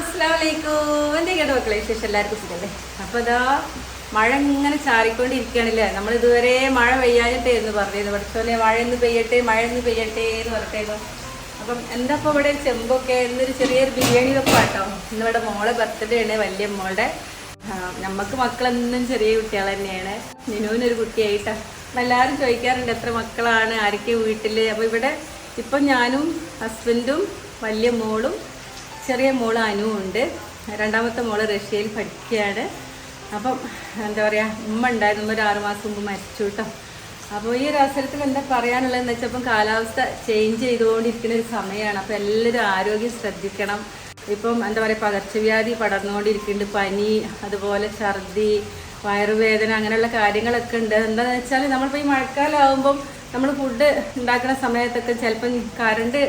അസ്സാം വലൈക്കും കേട്ട മക്കളെ വിശേഷം? എല്ലാവർക്കും സുഖല്ലേ? അപ്പോൾ ഇതാ മഴ ഇങ്ങനെ ചാറിക്കൊണ്ടിരിക്കുകയാണല്ലേ? നമ്മൾ ഇതുവരെ മഴ പെയ്യാഞ്ഞിട്ടായിരുന്നു പറഞ്ഞിരുന്നു. പഠിച്ചോലെ മഴ ഒന്ന് പെയ്യട്ടെ മഴ ഒന്ന് പെയ്യട്ടെ എന്ന് പറഞ്ഞിട്ടായിരുന്നു അപ്പം എന്താ ഇപ്പോൾ ഇവിടെ ചെമ്പൊക്കെ എന്നൊരു ചെറിയൊരു ബിരിയാണി വെപ്പാട്ടോ. ഇന്നിവിടെ മോളെ ബർത്ത്ഡേ ആണ് വലിയ മോളുടെ. നമുക്ക് മക്കളെന്നും ചെറിയ കുട്ടികൾ തന്നെയാണ്. നിനുവിനൊരു കുട്ടിയായിട്ടാ. എല്ലാവരും ചോദിക്കാറുണ്ട് എത്ര മക്കളാണ്? ആരൊക്കെ വീട്ടിൽ അപ്പോൾ ഇവിടെ ഇപ്പം ഞാനും ഹസ്ബൻഡും വലിയ മോളും ചെറിയ മോൾ അനുവുണ്ട് രണ്ടാമത്തെ മോൾ റഷ്യയിൽ പഠിക്കുകയാണ്. അപ്പം എന്താ പറയുക ഉമ്മ ഉണ്ടായിരുന്നു ഒരു ആറുമാസം മുമ്പ് മരിച്ചു കേട്ടോ. അപ്പോൾ ഈ ഒരു അവസരത്തിൽ എന്താ പറയാനുള്ളതെന്ന് വെച്ചാൽ ഇപ്പം കാലാവസ്ഥ ചേഞ്ച് ചെയ്തുകൊണ്ടിരിക്കുന്ന ഒരു സമയമാണ്. അപ്പോൾ എല്ലാവരും ആരോഗ്യം ശ്രദ്ധിക്കണം. ഇപ്പം എന്താ പറയുക പകർച്ചവ്യാധി പടർന്നുകൊണ്ടിരിക്കുന്നുണ്ട്. പനി അതുപോലെ ഛർദി വയറുവേദന അങ്ങനെയുള്ള കാര്യങ്ങളൊക്കെ ഉണ്ട്. എന്താണെന്ന് വെച്ചാൽ നമ്മളിപ്പോൾ ഈ മഴക്കാലമാകുമ്പം നമ്മൾ ഫുഡ് ഉണ്ടാക്കുന്ന സമയത്തൊക്കെ ചിലപ്പം കറണ്ട്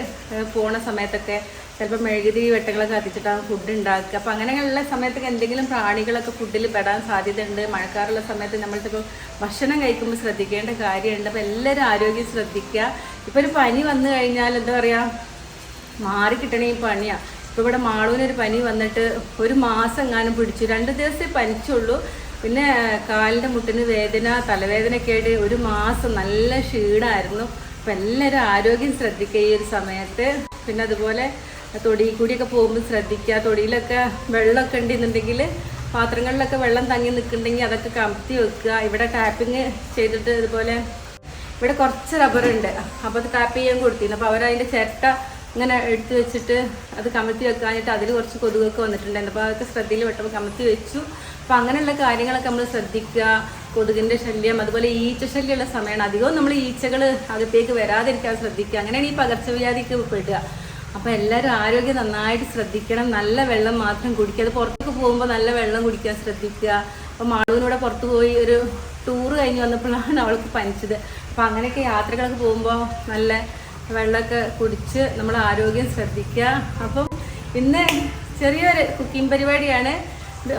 പോണ സമയത്തൊക്കെ ചിലപ്പോൾ മെഴുകുതിരി വെട്ടങ്ങളൊക്കെ കത്തിച്ചിട്ടാണ് ഫുഡ് ഉണ്ടാക്കുക അപ്പോൾ അങ്ങനെയുള്ള സമയത്തൊക്കെ എന്തെങ്കിലും പ്രാണികളൊക്കെ ഫുഡിൽ പെടാൻ സാധ്യതയുണ്ട്. മഴക്കാറുള്ള സമയത്ത് നമ്മളിപ്പോൾ ഭക്ഷണം കഴിക്കുമ്പോൾ ശ്രദ്ധിക്കേണ്ട കാര്യമുണ്ട് അപ്പോൾ എല്ലാവരും ആരോഗ്യം ശ്രദ്ധിക്കുക ഇപ്പോൾ ഒരു പനി വന്നു കഴിഞ്ഞാൽ എന്താ പറയുക മാറി കിട്ടണ ഈ പണിയാണ് ഇപ്പോൾ ഇവിടെ മാളൂനൊരു പനി വന്നിട്ട് ഒരു മാസം എങ്ങാനും പിടിച്ചു. രണ്ട് ദിവസമേ പനിച്ചുള്ളൂ. പിന്നെ കാലിന്റെ മുട്ടിന് വേദന തലവേദനയൊക്കെ ആയിട്ട് ഒരു മാസം നല്ല ക്ഷീണമായിരുന്നു അപ്പം എല്ലാവരും ആരോഗ്യം ശ്രദ്ധിക്കുക ഈ ഒരു സമയത്ത്. പിന്നെ അതുപോലെ തൊടി കൂടിയൊക്കെ പോകുമ്പോൾ ശ്രദ്ധിക്കുക തൊടിയിലൊക്കെ വെള്ളമൊക്കെ ഉണ്ടെന്നുണ്ടെങ്കിൽ പാത്രങ്ങളിലൊക്കെ വെള്ളം തങ്ങി നിൽക്കുന്നുണ്ടെങ്കിൽ അതൊക്കെ കമത്തി വെക്കുക. ഇവിടെ ടാപ്പിങ് ചെയ്തിട്ട് ഇതുപോലെ ഇവിടെ കുറച്ച് റബ്ബറുണ്ട്. അപ്പോൾ അത് ടാപ്പ് ചെയ്യാൻ കൊടുത്തിരുന്നു. അപ്പോൾ അവരതിന്റെ ചിരട്ട ഇങ്ങനെ എടുത്തു വെച്ചിട്ട് അത് കമത്തി വെക്കാനായിട്ട് അതിൽ കുറച്ച് കൊതുകൊക്കെ വന്നിട്ടുണ്ടായിരുന്നു. അപ്പോൾ അതൊക്കെ ശ്രദ്ധയിൽ പെട്ടപ്പോൾ കമത്തി വെച്ചു. അപ്പോൾ അങ്ങനെയുള്ള കാര്യങ്ങളൊക്കെ നമ്മൾ ശ്രദ്ധിക്കുക. കൊതുകിന്റെ ശല്യം അതുപോലെ ഈച്ച ശല്യമുള്ള സമയമാണ്. അധികവും നമ്മൾ ഈച്ചകൾ അകത്തേക്ക് വരാതിരിക്കാൻ ശ്രദ്ധിക്കുക. അങ്ങനെയാണ് ഈ പകർച്ചവ്യാധിക്ക് പെടുക അപ്പോൾ എല്ലാവരും ആരോഗ്യം നന്നായിട്ട് ശ്രദ്ധിക്കണം. നല്ല വെള്ളം മാത്രം കുടിക്കുക. അത് പുറത്തേക്ക് പോകുമ്പോൾ നല്ല വെള്ളം കുടിക്കാൻ ശ്രദ്ധിക്കുക. അപ്പോൾ മാളുവിനൂടെ പുറത്ത് പോയി ഒരു ടൂറ് കഴിഞ്ഞ് വന്നപ്പോഴാണ് അവൾക്ക് പനിച്ചത്. അപ്പോൾ അങ്ങനെയൊക്കെ യാത്രകളൊക്കെ പോകുമ്പോൾ നല്ല വെള്ളമൊക്കെ കുടിച്ച് നമ്മൾ ആരോഗ്യം ശ്രദ്ധിക്കുക. അപ്പം ഇന്ന് ചെറിയൊരു കുക്കിംഗ് പരിപാടിയാണ്.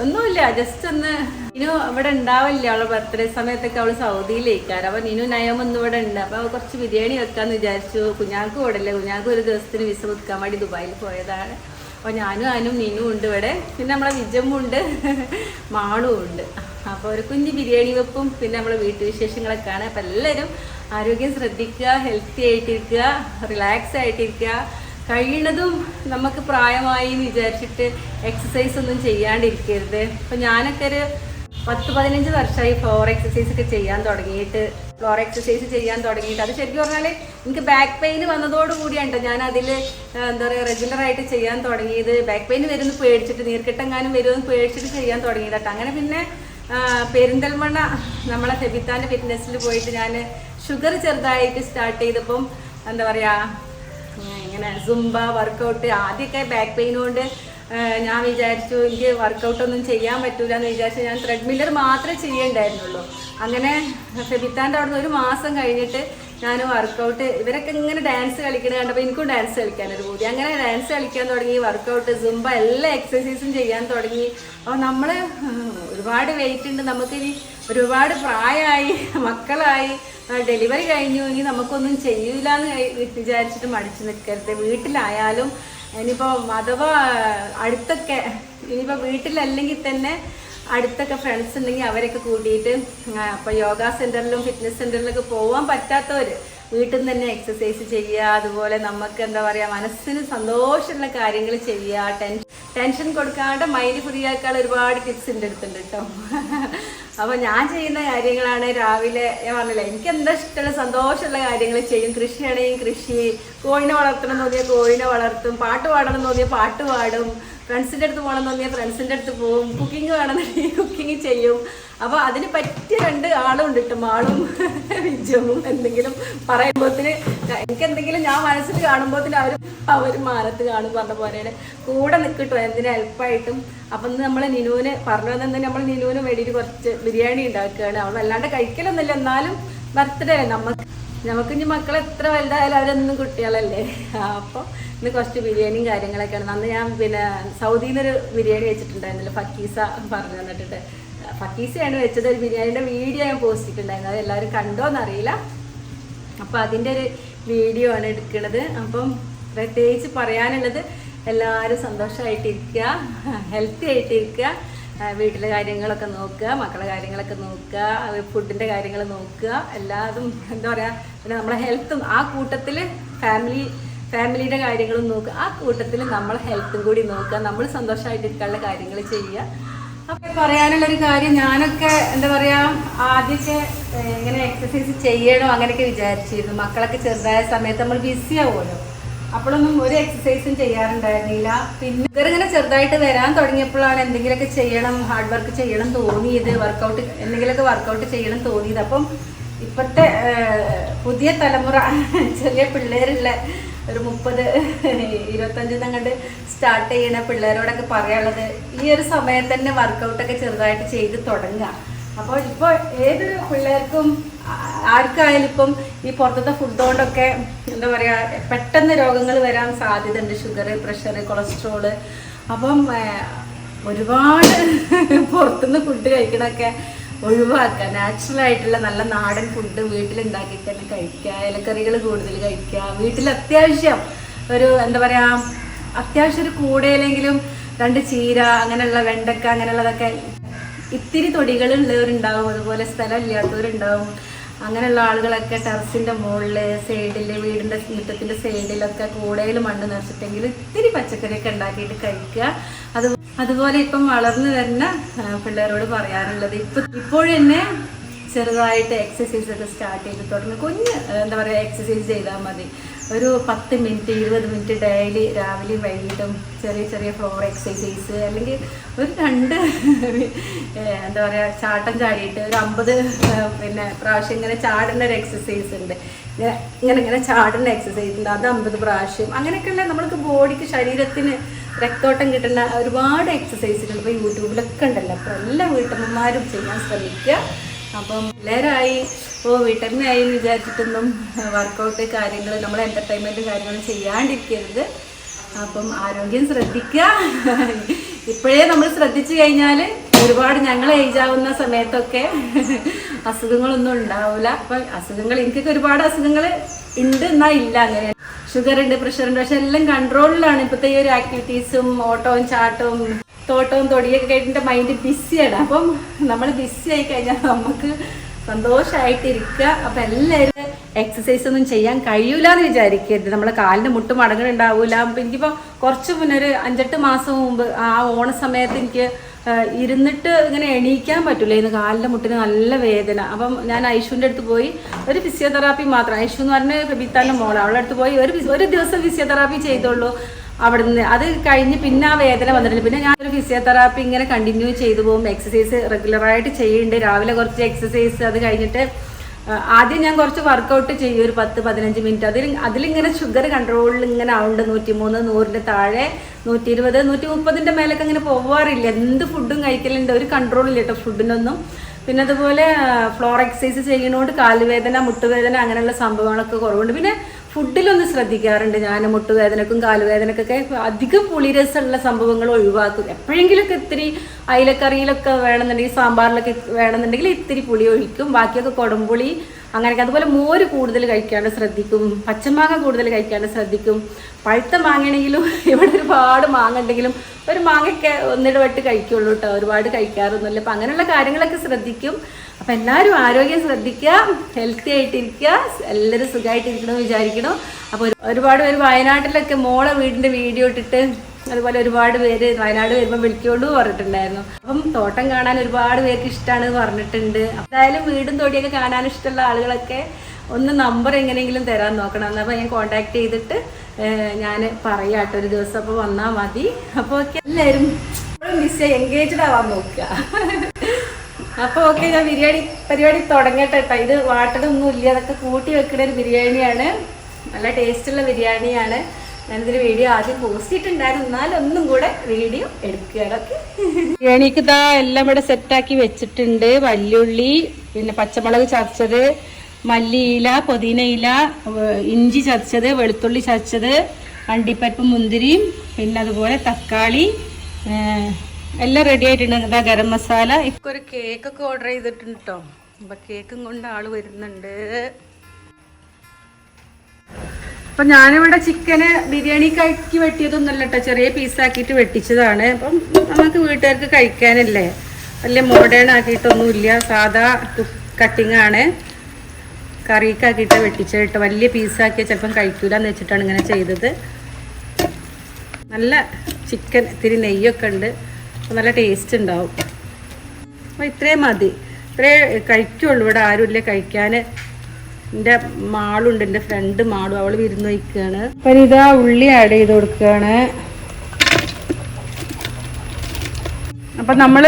ഒന്നുമില്ല ജസ്റ്റ് ഒന്ന് ഇനു ഇവിടെ ഉണ്ടാവില്ല അവളെ ബർത്ത്ഡേ സമയത്തൊക്കെ അവൾ സൗദിയിലേക്കാറ് അപ്പം ഇനു നയം ഒന്നും ഇവിടെ ഉണ്ട്. അപ്പോൾ കുറച്ച് ബിരിയാണി വെക്കാമെന്ന് വിചാരിച്ചു. കുഞ്ഞാക്ക് ഇവിടെ ഇല്ല കുഞ്ഞാക്ക് ഒരു ദിവസത്തിന് വിസ പുതുക്കാൻ വേണ്ടി ദുബായിൽ പോയതാണ്. അപ്പോൾ ഞാനും ആനും നീനും ഉണ്ട് ഇവിടെ. പിന്നെ നമ്മളെ വിജമ്മും ഉണ്ട്. മാളും ഉണ്ട്. അപ്പോൾ ഒരു കുഞ്ഞ് ബിരിയാണി വെപ്പും. പിന്നെ നമ്മളെ വീട്ടുവിശേഷങ്ങളൊക്കെയാണ് അപ്പോൾ എല്ലാവരും ആരോഗ്യം ശ്രദ്ധിക്കുക ഹെൽത്തി ആയിട്ടിരിക്കുക റിലാക്സ് ആയിട്ടിരിക്കുക. കഴിയുന്നതും നമുക്ക് പ്രായമായി എന്ന് വിചാരിച്ചിട്ട് എക്സസൈസ് ഒന്നും ചെയ്യാണ്ടിരിക്കരുത്. ഇപ്പം ഞാനൊക്കെ ഒരു പത്ത് പതിനഞ്ച് വർഷമായി ഫ്ലോർ എക്സസൈസ് ഒക്കെ ചെയ്യാൻ തുടങ്ങിയിട്ട് ഫ്ലോർ എക്സസൈസ് ചെയ്യാൻ തുടങ്ങിയിട്ട്. അത് ശരിക്കും പറഞ്ഞാൽ എനിക്ക് ബാക്ക് പെയിൻ വന്നതോട് കൂടിയാണ് ഞാൻ അതിൽ എന്താ പറയുക റെഗുലറായിട്ട് ചെയ്യാൻ തുടങ്ങിയത്. ബാക്ക് പെയിൻ വരുന്നു പേടിച്ചിട്ട് നീർക്കെട്ടെങ്ങാനും വരുമെന്ന് പേടിച്ചിട്ട് ചെയ്യാൻ തുടങ്ങിയതാട്ടോ. അങ്ങനെ പിന്നെ പെരിന്തൽമണ്ണ നമ്മളെ ഫെബിത്താന്റെ ഫിറ്റ്നസ്സിൽ പോയിട്ട് ഞാൻ ഷുഗർ ചെറുതായിട്ട് സ്റ്റാർട്ട് ചെയ്തപ്പം എന്താ പറയുക ഉം, ഇങ്ങനെ സുംബ വർക്കൗട്ട് ആദ്യമൊക്കെ ബാക്ക് പെയിൻ കൊണ്ട് ഞാൻ വിചാരിച്ചു എനിക്ക് വർക്കൗട്ട് ഒന്നും ചെയ്യാൻ പറ്റൂല എന്ന് വിചാരിച്ചു. ഞാൻ ത്രെഡ്മില്ലർ മാത്രമേ ചെയ്യണ്ടായിരുന്നുള്ളൂ. അങ്ങനെ ഫെബിത്താന്റെ അവിടുന്ന് ഒരു മാസം കഴിഞ്ഞിട്ട് ഞാൻ വർക്കൗട്ട് ഇവരൊക്കെ ഇങ്ങനെ ഡാൻസ് കളിക്കണ കണ്ടപ്പോൾ എനിക്കും ഡാൻസ് കളിക്കാനൊരു ബോധ്യം അങ്ങനെ ഡാൻസ് കളിക്കാൻ തുടങ്ങി വർക്കൗട്ട് സുംബ എല്ലാ എക്സസൈസും ചെയ്യാൻ തുടങ്ങി. അപ്പോൾ നമ്മൾ ഒരുപാട് വെയിറ്റ് ഉണ്ട്. നമുക്കിനി ഒരുപാട് പ്രായമായി മക്കളായി ഡെലിവറി കഴിഞ്ഞു. ഇനി നമുക്കൊന്നും ചെയ്യൂല എന്ന് വിചാരിച്ചിട്ട് മടിച്ചു നിൽക്കരുത്. വീട്ടിലായാലും ഇനിയിപ്പോൾ അഥവാ അടുത്തൊക്കെ ഇനിയിപ്പോൾ വീട്ടിലല്ലെങ്കിൽ തന്നെ അടുത്തൊക്കെ ഫ്രണ്ട്സ് ഉണ്ടെങ്കിൽ അവരൊക്കെ കൂട്ടിയിട്ട് അപ്പോൾ യോഗ സെന്ററിലും ഫിറ്റ്നസ് സെന്ററിലൊക്കെ പോകാൻ പറ്റാത്തവർ വീട്ടിൽ നിന്ന് തന്നെ എക്സസൈസ് ചെയ്യുക അതുപോലെ നമുക്ക് എന്താ പറയുക മനസ്സിന് സന്തോഷമുള്ള കാര്യങ്ങൾ ചെയ്യുക ടെൻഷൻ ടെൻഷൻ കൊടുക്കാണ്ട് മൈൻഡ് ഫ്രീ ആക്കാൻ ഒരുപാട് ടിപ്സ് എന്റെ അടുത്തുണ്ട് കേട്ടോ. അപ്പോൾ ഞാൻ ചെയ്യുന്ന കാര്യങ്ങളാണ് രാവിലെ ഞാൻ പറഞ്ഞില്ല എനിക്ക് എന്താ ഇഷ്ടമുള്ള സന്തോഷമുള്ള കാര്യങ്ങൾ ചെയ്യും. കൃഷിയാണെങ്കിൽ കൃഷി കോഴിനെ വളർത്തണം എന്ന് തോന്നിയാൽ കോഴിനെ വളർത്തും പാട്ട് പാടണം എന്ന് തോന്നിയാൽ പാട്ട് പാടും. ഫ്രണ്ട്സിന്റെ അടുത്ത് പോകണം തോന്നിയാൽ ഫ്രണ്ട്സിന്റെ അടുത്ത് പോകും കുക്കിംഗ് വേണമെന്നുണ്ടെങ്കിൽ കുക്കിംഗ് ചെയ്യും. അപ്പോൾ അതിന് പറ്റിയ രണ്ട് ആളും ഉണ്ട് കേട്ടോ മാളും വിജയവും എന്തെങ്കിലും പറയുമ്പോഴത്തിന് എനിക്ക് എന്തെങ്കിലും ഞാൻ മനസ്സിൽ കാണുമ്പോഴത്തിന് അവർ അവർ മാനത്ത് കാണും പറഞ്ഞ പോലെ കൂടെ നിൽക്കട്ടോ എന്തിനു ഹെൽപ്പായിട്ടും അപ്പം ഇന്ന് നമ്മൾ നിനുവിന് പറഞ്ഞു തന്നെ നമ്മൾ നിനുവിന് വേണ്ടിയിട്ട് കുറച്ച് ബിരിയാണി ഉണ്ടാക്കുകയാണ്. അവൾ അല്ലാണ്ട് കഴിക്കലൊന്നുമില്ല. എന്നാലും ബർത്ത്ഡേ നമുക്ക് നമുക്ക് ഇനി മക്കൾ എത്ര വലുതായാലും അവരൊന്നും കുട്ടികളല്ലേ? അപ്പോൾ ഇന്ന് കുറച്ച് ബിരിയാണിയും കാര്യങ്ങളൊക്കെയാണ്. അന്ന് ഞാൻ പിന്നെ സൗദിയിൽ ഒരു ബിരിയാണി വെച്ചിട്ടുണ്ടായിരുന്നല്ലോ ഫക്കീസ പറഞ്ഞു തന്നിട്ടുണ്ട്. ഫക്കീസയാണ് വെച്ചത്. ഒരു ബിരിയാണിയുടെ വീഡിയോ ഞാൻ പോസ്റ്റ് ചെയ്തിട്ടുണ്ടായിരുന്നു. അത് എല്ലാവരും കണ്ടോന്നറിയില്ല. അപ്പോൾ അതിന്റെ ഒരു വീഡിയോ ആണ് എടുക്കുന്നത് അപ്പം പ്രത്യേകിച്ച് പറയാനുള്ളത് എല്ലാവരും സന്തോഷമായിട്ടിരിക്കുക ഹെൽത്തി ആയിട്ടിരിക്കുക. വീട്ടിലെ കാര്യങ്ങളൊക്കെ നോക്കുക മക്കളുടെ കാര്യങ്ങളൊക്കെ നോക്കുക ഫുഡിന്റെ കാര്യങ്ങൾ നോക്കുക. എല്ലാതും എന്താ പറയുക പിന്നെ നമ്മളെ ഹെൽത്തും ആ കൂട്ടത്തിൽ ഫാമിലി ഫാമിലിയുടെ കാര്യങ്ങളും നോക്കുക. ആ കൂട്ടത്തിൽ നമ്മളെ ഹെൽത്തും കൂടി നോക്കുക. നമ്മൾ സന്തോഷമായിട്ടിരിക്കാനുള്ള കാര്യങ്ങൾ ചെയ്യുക. അപ്പം പറയാനുള്ളൊരു കാര്യം ഞാനൊക്കെ എന്താ പറയുക ആദ്യമൊക്കെ ഇങ്ങനെ എക്സസൈസ് ചെയ്യണോ അങ്ങനെയൊക്കെ വിചാരിച്ചിരുന്നു. മക്കളൊക്കെ ചെറുതായ സമയത്ത് നമ്മൾ ബിസി ആവുമല്ലോ. അപ്പോഴൊന്നും ഒരു എക്സസൈസും ചെയ്യാറുണ്ടായിരുന്നില്ല. പിന്നെ ഇവർ ഇങ്ങനെ ചെറുതായിട്ട് വരാൻ തുടങ്ങിയപ്പോഴാണ് എന്തെങ്കിലുമൊക്കെ ചെയ്യണം ഹാർഡ് വർക്ക് ചെയ്യണം തോന്നിയത് വർക്കൗട്ട് എന്തെങ്കിലുമൊക്കെ വർക്കൗട്ട് ചെയ്യണം തോന്നിയത്. അപ്പം ഇപ്പോഴത്തെ പുതിയ തലമുറ ചെറിയ പിള്ളേരുള്ള ഒരു മുപ്പത് ഇരുപത്തഞ്ചിന്ന് അങ്ങോട്ട് സ്റ്റാർട്ട് ചെയ്യണ പിള്ളേരോടൊക്കെ പറയാനുള്ളത് ഈ ഒരു സമയത്ത് തന്നെ വർക്കൗട്ടൊക്കെ ചെറുതായിട്ട് ചെയ്ത് തുടങ്ങുക. അപ്പോൾ ഇപ്പോൾ ഏതൊരു പിള്ളേർക്കും ആർക്കായാലും ഇപ്പം ഈ പുറത്തത്തെ ഫുഡ് എന്താ പറയുക പെട്ടെന്ന് രോഗങ്ങൾ വരാൻ സാധ്യതയുണ്ട്. ഷുഗർ പ്രഷർ കൊളസ്ട്രോൾ അപ്പം ഒരുപാട് പുറത്തുനിന്ന് ഫുഡ് കഴിക്കണമൊക്കെ ഒഴിവാക്കുക. നാച്ചുറൽ ആയിട്ടുള്ള നല്ല നാടൻ ഫുഡ് വീട്ടിലുണ്ടാക്കിയിട്ട് തന്നെ കഴിക്കുക. ഇലക്കറികൾ കൂടുതൽ കഴിക്കുക. വീട്ടിൽ അത്യാവശ്യം ഒരു എന്താ പറയുക അത്യാവശ്യം ഒരു കൂടെയല്ലെങ്കിലും രണ്ട് ചീര അങ്ങനെയുള്ള വെണ്ടക്ക അങ്ങനെയുള്ളതൊക്കെ ഇത്തിരി തൊടികളുള്ളവരുണ്ടാവും അതുപോലെ സ്ഥലം ഇല്ലാത്തവരുണ്ടാവും അങ്ങനെയുള്ള ആളുകളൊക്കെ ടെറസിന്റെ മുകളിൽ സൈഡിൽ വീടിന്റെ മുറ്റത്തിന്റെ സൈഡിലൊക്കെ കൂടയിൽ മണ്ണ് നിറച്ചിട്ടെങ്കിൽ ഇത്തിരി പച്ചക്കറിയൊക്കെ ഉണ്ടാക്കിയിട്ട് കഴിക്കുക. അത് അതുപോലെ ഇപ്പം വളർന്നു വരുന്ന പിള്ളേരോട് പറയാറുള്ളത് ഇപ്പൊ ഇപ്പോഴെന്നെ ചെറുതായിട്ട് എക്സസൈസ് ഒക്കെ സ്റ്റാർട്ട് ചെയ്ത് തുടങ്ങി. കുഞ്ഞ് എന്താ പറയുക എക്സസൈസ് ചെയ്താൽ മതി. ഒരു പത്ത് മിനിറ്റ് ഇരുപത് മിനിറ്റ് ഡെയിലി രാവിലെയും വൈകിട്ടും ചെറിയ ചെറിയ ഫ്ലോർ എക്സസൈസ് അല്ലെങ്കിൽ ഒരു രണ്ട് എന്താ പറയുക ചാട്ടം ചാടിയിട്ട് ഒരു അമ്പത് പിന്നെ പ്രാവശ്യം ഇങ്ങനെ ചാടുന്ന ഒരു എക്സസൈസ് ഉണ്ട്. ഇങ്ങനെ ഇങ്ങനെ ചാടുന്ന എക്സസൈസ് ഉണ്ട്. അത് അമ്പത് പ്രാവശ്യം. അങ്ങനെയൊക്കെയുള്ള നമ്മൾക്ക് ബോഡിക്ക് ശരീരത്തിന് രക്തോട്ടം കിട്ടുന്ന ഒരുപാട് എക്സസൈസുകൾ ഇപ്പോൾ യൂട്യൂബിലൊക്കെ ഉണ്ടല്ലോ. അപ്പോൾ എല്ലാ വീട്ടമ്മമാരും ചെയ്യാൻ ശ്രമിക്കുക. അപ്പം എല്ലാവരായി ഓ ആയി എന്ന് വിചാരിച്ചിട്ടൊന്നും വർക്കൗട്ട് കാര്യങ്ങൾ നമ്മൾ എന്റർടൈൻമെന്റ് കാര്യങ്ങൾ ചെയ്യാണ്ടിരിക്കരുത്. അപ്പം ആരോഗ്യം ശ്രദ്ധിക്കുക ഇപ്പോഴേ നമ്മൾ ശ്രദ്ധിച്ചു കഴിഞ്ഞാൽ ഒരുപാട് ഞങ്ങൾ ഏജ് ആവുന്ന സമയത്തൊക്കെ അസുഖങ്ങളൊന്നും ഉണ്ടാവില്ല അപ്പം അസുഖങ്ങൾ എനിക്കൊക്കെ ഒരുപാട് അസുഖങ്ങൾ ഉണ്ട് എന്നാ ഇല്ല അങ്ങനെ. ഷുഗർ ഉണ്ട് പ്രഷർ ഉണ്ട് പക്ഷെ എല്ലാം കൺട്രോളിലാണ് ഇപ്പോഴത്തെ ഈ ഒരു ആക്ടിവിറ്റീസും ഓട്ടവും ചാട്ടവും തോട്ടവും തൊടിയൊക്കെ കഴിഞ്ഞിട്ട് മൈൻഡ് ബിസിയാണ് അപ്പം നമ്മൾ ബിസി ആയി കഴിഞ്ഞാൽ നമുക്ക് സന്തോഷമായിട്ടിരിക്കുക അപ്പം എല്ലാവരും എക്സസൈസ് ഒന്നും ചെയ്യാൻ കഴിയൂല എന്ന് വിചാരിക്കരുത്. നമ്മളെ കാലിന് മുട്ട് മടങ്ങുന്നുണ്ടാവൂല എനിക്കിപ്പോൾ കുറച്ച് മുന്നേ ഒരു അഞ്ചെട്ട് മാസം മുമ്പ് ആ ഓണ സമയത്ത് എനിക്ക് ഇരുന്നിട്ട് ഇങ്ങനെ എണീക്കാൻ പറ്റില്ല ഇന്ന് കാലിന്റെ മുട്ടിന് നല്ല വേദന. അപ്പം ഞാൻ ഐഷുവിന്റെ അടുത്ത് പോയി ഒരു ഫിസിയോതെറാപ്പി മാത്രം. ഐഷു എന്ന് പറഞ്ഞ ബിത്താന്റെ മോൾ അവളുടെ അടുത്ത് പോയി ഒരു ഒരു ദിവസം ഫിസിയോതെറാപ്പി ചെയ്തോളൂ. അവിടുന്ന്. അത് കഴിഞ്ഞ് പിന്നെ ആ വേദന വന്നിട്ടുണ്ട്. പിന്നെ ഞാനൊരു ഫിസിയോതെറാപ്പി ഇങ്ങനെ കണ്ടിന്യൂ ചെയ്തു പോകും. എക്സസൈസ് റെഗുലറായിട്ട് ചെയ്യുന്നുണ്ട് രാവിലെ കുറച്ച് എക്സസൈസ് അത് കഴിഞ്ഞിട്ട് ആദ്യം ഞാൻ കുറച്ച് വർക്കൗട്ട് ചെയ്യും. ഒരു പത്ത് പതിനഞ്ച് മിനിറ്റ് അതിൽ അതിലിങ്ങനെ ഷുഗർ കൺട്രോളിൽ ഇങ്ങനെ ആവുന്നുണ്ട് നൂറ്റി മൂന്ന് നൂറിന്റെ താഴെ നൂറ്റി ഇരുപത് നൂറ്റി മുപ്പതിന്റെ മേലൊക്കെ അങ്ങനെ പോവാറില്ല. എന്ത് ഫുഡും കഴിക്കലുണ്ട്. ഒരു കൺട്രോളില്ല കേട്ടോ ഫുഡിനൊന്നും പിന്നെ അതുപോലെ ഫ്ലോർ എക്സസൈസ് ചെയ്യുന്നതുകൊണ്ട് കാലുവേദന മുട്ടുവേദന അങ്ങനെയുള്ള സംഭവങ്ങളൊക്കെ കുറവുണ്ട്. പിന്നെ ഫുഡിലൊന്ന് ശ്രദ്ധിക്കാറുണ്ട്. ഞാൻ മുട്ടുവേദനക്കും കാലുവേദനക്കൊക്കെ അധികം പുളിരസമുള്ള സംഭവങ്ങൾ ഒഴിവാക്കും. എപ്പോഴെങ്കിലുമൊക്കെ ഇത്തിരി അയിലക്കറിയിലൊക്കെ വേണമെന്നുണ്ടെങ്കിൽ സാമ്പാറിലൊക്കെ വേണമെന്നുണ്ടെങ്കിൽ ഇത്തിരി പുളി ഒഴിക്കും. ബാക്കിയൊക്കെ കൊടംപുളി അങ്ങനെയൊക്കെ. അതുപോലെ മോര് കൂടുതൽ കഴിക്കാണ്ട് ശ്രദ്ധിക്കും. പച്ചമാങ്ങ കൂടുതൽ കഴിക്കാണ്ട് ശ്രദ്ധിക്കും. പഴുത്ത മാങ്ങയാണെങ്കിലും ഇവിടെ ഒരുപാട് മാങ്ങ ഉണ്ടെങ്കിലും ഒരു മാങ്ങയൊക്കെ ഒന്നിടവട്ട് കഴിക്കുള്ളൂ കേട്ടോ. ഒരുപാട് കഴിക്കാറൊന്നുമില്ല. അപ്പം അങ്ങനെയുള്ള കാര്യങ്ങളൊക്കെ ശ്രദ്ധിക്കും. അപ്പം എല്ലാവരും ആരോഗ്യം ശ്രദ്ധിക്കുക ഹെൽത്തി ആയിട്ടിരിക്കുക എല്ലാവരും സുഖമായിട്ടിരിക്കണമെന്ന് വിചാരിക്കണം. അപ്പോൾ ഒരുപാട് പേര് വയനാട്ടിലൊക്കെ മോളെ വീടിന്റെ വീഡിയോ ഇട്ടിട്ട് അതുപോലെ ഒരുപാട് പേര് വയനാട് വരുമ്പോൾ വിളിക്കോണ്ട് പറഞ്ഞിട്ടുണ്ടായിരുന്നു. അപ്പം തോട്ടം കാണാൻ ഒരുപാട് പേർക്ക് ഇഷ്ടമാണ് പറഞ്ഞിട്ടുണ്ട്. എന്തായാലും വീടും തൊടിയൊക്കെ കാണാൻ ഇഷ്ടമുള്ള ആളുകളൊക്കെ ഒന്ന് നമ്പർ എങ്ങനെയെങ്കിലും തരാൻ നോക്കണം. എന്നപ്പോൾ ഞാൻ കോണ്ടാക്ട് ചെയ്തിട്ട് ഞാൻ പറയാട്ടോ ഒരു ദിവസം അപ്പോൾ വന്നാൽ മതി. അപ്പോൾ ഓക്കെ എല്ലാവരും മിസ് എൻഗേജ്ഡ് ആവാൻ നോക്കുക. അപ്പോൾ ഓക്കെ ഞാൻ ബിരിയാണി പരിപാടി തുടങ്ങട്ടെ കേട്ടോ. ഇത് വാട്ടടൊന്നും ഇല്ല. അതൊക്കെ കൂട്ടി വെക്കുന്ന ഒരു ബിരിയാണിയാണ്. നല്ല ടേസ്റ്റുള്ള ബിരിയാണിയാണ്. ഞാനിതൊരു വീഡിയോ ആദ്യം പോസ്റ്റ് ചെയ്തിട്ടുണ്ടായിരുന്നു. എന്നാലും ഒന്നും കൂടെ വീഡിയോ എടുക്കുകയാണ്. ഓക്കെ ബിരിയാണിക്ക് ഇതാ എല്ലാം ഇവിടെ സെറ്റാക്കി വെച്ചിട്ടുണ്ട്. വല്യുള്ളി പിന്നെ പച്ചമുളക് ചതച്ചത് മല്ലിയില പുതിനയില ഇഞ്ചി ചതച്ചത് വെളുത്തുള്ളി ചതച്ചത് അണ്ടിപ്പരിപ്പ് മുന്തിരിയും പിന്നെ അതുപോലെ തക്കാളി എല്ലാം റെഡി ആയിട്ടുണ്ട്. ഗരം മസാല. ഇപ്പൊ ഒരു കേക്കൊക്കെ ഓർഡർ ചെയ്തിട്ടുണ്ട് കേട്ടോ അപ്പൊ കേക്കും കൊണ്ട് ആൾ വരുന്നുണ്ട്. അപ്പൊ ഞാനിവിടെ ചിക്കന് ബിരിയാണി കഴിക്കി വെട്ടിയതൊന്നുമല്ല കേട്ടോ ചെറിയ പീസാക്കിയിട്ട് വെട്ടിച്ചതാണ്. അപ്പം നമുക്ക് വീട്ടുകാർക്ക് കഴിക്കാനല്ലേ? വലിയ മോഡേൺ ആക്കിയിട്ടൊന്നുമില്ല. സാധാ കട്ടിങ് ആണ്. കറിക്കാക്കിയിട്ട് വെട്ടിച്ചത് കേട്ടോ വലിയ പീസാക്കിയാൽ ചിലപ്പം കഴിക്കൂല എന്ന് വെച്ചിട്ടാണ് ഇങ്ങനെ ചെയ്തത്. നല്ല ചിക്കൻ ഇത്തിരി നെയ്യൊക്കെ ഉണ്ട്. നല്ല ടേസ്റ്റ് ഉണ്ടാവും. അപ്പോൾ ഇത്രയും മതി. ഇത്രേ കഴിക്കുള്ളൂ. ഇവിടെ ആരുമില്ല കഴിക്കാൻ എന്റെ മാളുണ്ട് എന്റെ ഫ്രണ്ട് മാളും അവൾ വിരുന്ന് വയ്ക്കുകയാണ് അപ്പം ഇതാ ഉള്ളി ആഡ് ചെയ്ത് കൊടുക്കുകയാണ് അപ്പം നമ്മൾ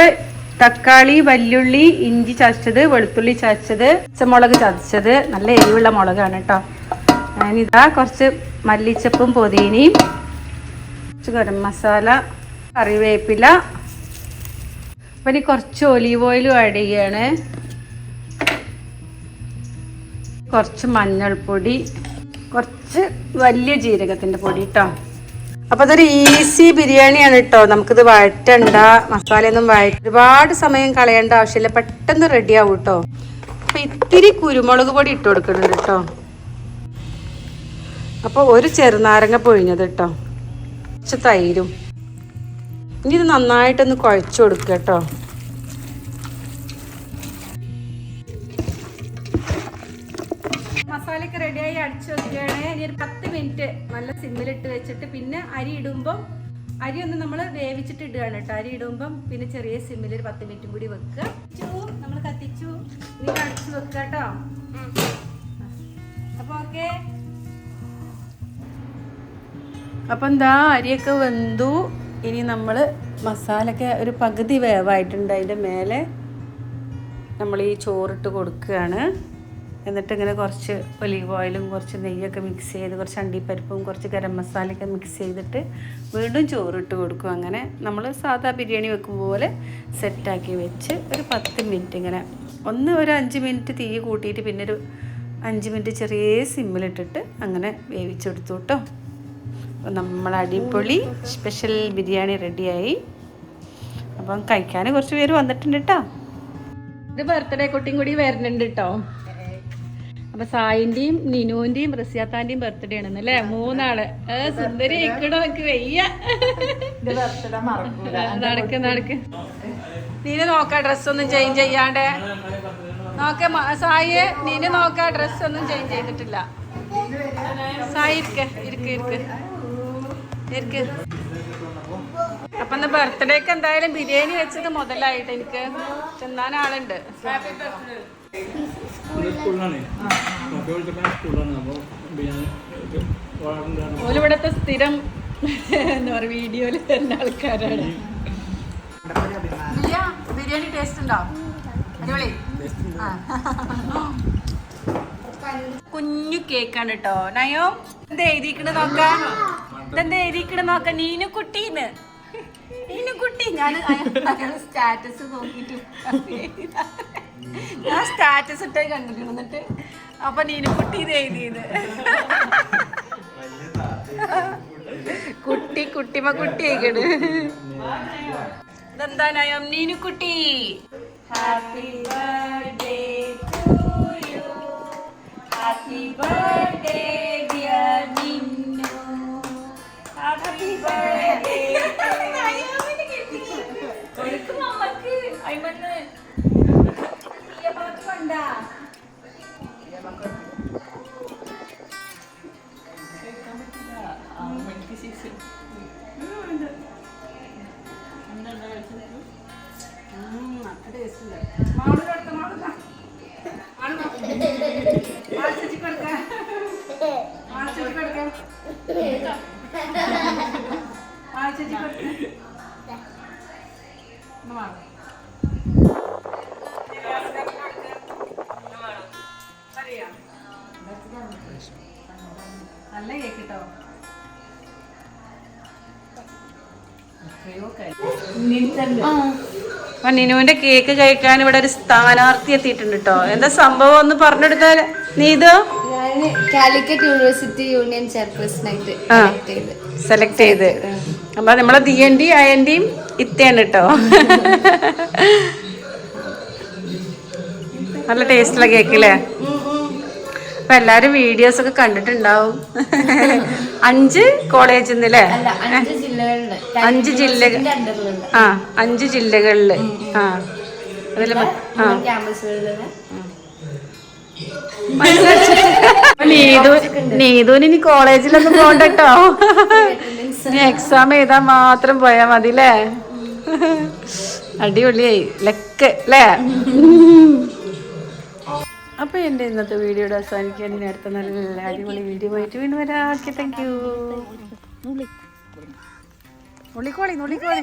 തക്കാളി വല്യുള്ളി ഇഞ്ചി ചതച്ചത് വെളുത്തുള്ളി ചതച്ചത് പച്ചമുളക് ചതച്ചത്. നല്ല എരിവുള്ള മുളകാണ് കേട്ടോ ഞാനിതാ കുറച്ച് മല്ലിച്ചപ്പും പൊതിനയും കുറച്ച് ഗരം മസാല കറിവേപ്പില. അപ്പം ഇനി കുറച്ച് ഒലീവ് ഓയിലും ആഡ് ചെയ്യാണ്. കുറച്ച് മഞ്ഞൾപ്പൊടി കുറച്ച് വലിയ ജീരകത്തിന്റെ പൊടി കേട്ടോ അപ്പോൾ അതൊരു ഈസി ബിരിയാണിയാണ് കേട്ടോ നമുക്കിത് വഴറ്റണ്ട മസാലയൊന്നും വഴറ്റ ഒരുപാട് സമയം കളയേണ്ട ആവശ്യമില്ല. പെട്ടെന്ന് റെഡി ആവും കേട്ടോ അപ്പം ഇത്തിരി കുരുമുളക് പൊടി ഇട്ട് കൊടുക്കുന്നുണ്ട് കേട്ടോ അപ്പോൾ ഒരു ചെറുനാരങ്ങ പൊഴിഞ്ഞത് കേട്ടോ കുറച്ച് തൈരും. ഇനി ഇത് നന്നായിട്ടൊന്ന് കുഴച്ച് കൊടുക്കുക കേട്ടോ മസാലയൊക്കെ റെഡിയായി അടിച്ചു വെക്കുകയാണ്. ഇനി ഒരു പത്ത് മിനിറ്റ് നല്ല സിമ്മിലിട്ട് വെച്ചിട്ട് പിന്നെ അരി ഇടുമ്പം അരി ഒന്ന് നമ്മൾ വേവിച്ചിട്ട് ഇടുകയാണ് കേട്ടോ. അരി ഇടുമ്പം പിന്നെ ചെറിയ സിമ്മിൽ ഒരു പത്ത് മിനിറ്റും കൂടി വെക്കുക. നമ്മൾ കത്തിച്ചു. ഇനി അടിച്ചു വെക്കുക കേട്ടോ. അപ്പോൾ ഓക്കെ. അപ്പം എന്താ അരിയൊക്കെ വെന്തു. ഇനി നമ്മൾ മസാലയൊക്കെ ഒരു പകുതി വേവായിട്ടുണ്ട് അതിന്റെ മേലെ. നമ്മൾ ഈ ചോറിട്ട് കൊടുക്കുകയാണ്. എന്നിട്ട് ഇങ്ങനെ കുറച്ച് ഒലീവ് ഓയിലും കുറച്ച് നെയ്യൊക്കെ മിക്സ് ചെയ്ത് കുറച്ച് അണ്ടിപ്പരിപ്പും കുറച്ച് ഗരം മസാലയൊക്കെ മിക്സ് ചെയ്തിട്ട് വീണ്ടും ചോറിട്ട് കൊടുക്കും. അങ്ങനെ നമ്മൾ സാധാ ബിരിയാണി വെക്കും പോലെ സെറ്റാക്കി വെച്ച് ഒരു പത്ത് മിനിറ്റ് ഇങ്ങനെ ഒന്ന് ഒരു അഞ്ച് മിനിറ്റ് തീ കൂട്ടിയിട്ട് പിന്നെ ഒരു അഞ്ച് മിനിറ്റ് ചെറിയ സിമ്മിലിട്ടിട്ട് അങ്ങനെ വേവിച്ചെടുത്തു കേട്ടോ അപ്പോൾ നമ്മൾ അടിപൊളി സ്പെഷ്യൽ ബിരിയാണി റെഡിയായി. അപ്പം കഴിക്കാൻ കുറച്ച് പേര് വന്നിട്ടുണ്ട് കേട്ടോ ഇത് ബർത്ത്ഡേ കുട്ടിയും കൂടി വരുന്നുണ്ട് കേട്ടോ അപ്പൊ സായിന്റെയും നിനുവിന്റെയും റസിയാത്താന്റെയും ബർത്ത്ഡേ ആണ് അല്ലേ? മൂന്നാൾ. സുന്ദരി ആയിക്കണോ എനിക്ക് വയ്യ. നടക്ക് നടക്ക്. നീന് നോക്ക ഡ്രസ് ഒന്നും ചേഞ്ച് ചെയ്യാണ്ട്. നോക്ക സായി നീന് നോക്ക ഡ്രസ് ഒന്നും ചേഞ്ച് ചെയ്തിട്ടില്ല. സായി ഇരിക്ക ഇരിക്ക് ഇരിക്ക്. ഇരിക്ക്. അപ്പൊ ഇന്ന് ബർത്ത്ഡേക്ക് എന്തായാലും ബിരിയാണി വെച്ചത് മുതലായിട്ട് എനിക്ക് തിന്നാൻ ആളുണ്ട്. ഹാപ്പി സ്കൂളിലാണ് ഓലിവിടുത്തെ സ്ഥിരം എന്താ പറയുക വീഡിയോയിൽ തരുന്ന ആൾക്കാരാണ്. ബിരിയാണി ടേസ്റ്റ് ഉണ്ടോ? അടിപൊളി. കുഞ്ഞു കേക്കാണ് കേട്ടോ നയോ എന്താ എഴുതിക്കണ് നോക്കാം? ഇതെന്താ എഴുതിക്കണ് നോക്കാം? നീനു കുട്ടീന്ന് നീനു കുട്ടി ഞാൻ സ്റ്റാറ്റസ് നോക്കിട്ട് ഞാൻ സ്റ്റാറ്റസ് ഇട്ടേ കണ്ടിട്ടുണ്ട്. എന്നിട്ട് അപ്പൊ നീനു കുട്ടി എഴുതിയത്. കുട്ടി കുട്ടിമ കുട്ടി ആയിക്കണ്. ഇതെന്താ നയം? നീനു കുട്ടി ഹാപ്പി ബർത്ത്ഡേ നിനുവിന്റെ കേക്ക് കഴിക്കാൻ ഇവിടെ ഒരു സ്ഥാനാർത്ഥി എത്തിയിട്ടുണ്ട് കേട്ടോ എന്താ സംഭവം ഒന്ന് പറഞ്ഞെടുത്താൽ നീ ഇത്? കാലിക്കറ്റ് യൂണിവേഴ്സിറ്റി യൂണിയൻ ചെയർപേഴ്സൺ ആയിട്ട് ചെയ്ത്. അപ്പൊ നമ്മളെ സെലക്ട് ചെയ്ത് അപ്പൊ നമ്മളെ എൻ ഡിയും ഇത്തയാണ് കേട്ടോ നല്ല ടേസ്റ്റുള്ള കേക്ക് അല്ലേ ഇപ്പൊ എല്ലാരും വീഡിയോസ് ഒക്കെ കണ്ടിട്ടുണ്ടാവും. അഞ്ച് കോളേജിൽ നിന്ന് അല്ലേ അല്ല അഞ്ച് ജില്ല ജില്ലകൾ ആ അഞ്ച് ജില്ലകളിൽ. ആ. അതിൽ ആ. നീതു നീതുവിന് ഇനി കോളേജിലൊന്നും പോണ്ടോ നീ എക്സാം എഴുതാൻ മാത്രം പോയാ മതി അല്ലേ അടിപൊളിയായി. ലക്ക് അല്ലേ അപ്പൊ എന്റെ ഇന്നത്തെ വീഡിയോയുടെ അവസാനിക്കാൻ ഇനി അടുത്ത നല്ല അടിപൊളി വീഡിയോ ആയിട്ട് വീണ്ടും വരാം ഓക്കെ താങ്ക് യു നുള്ളിക്കോളി നുള്ളിക്കോളി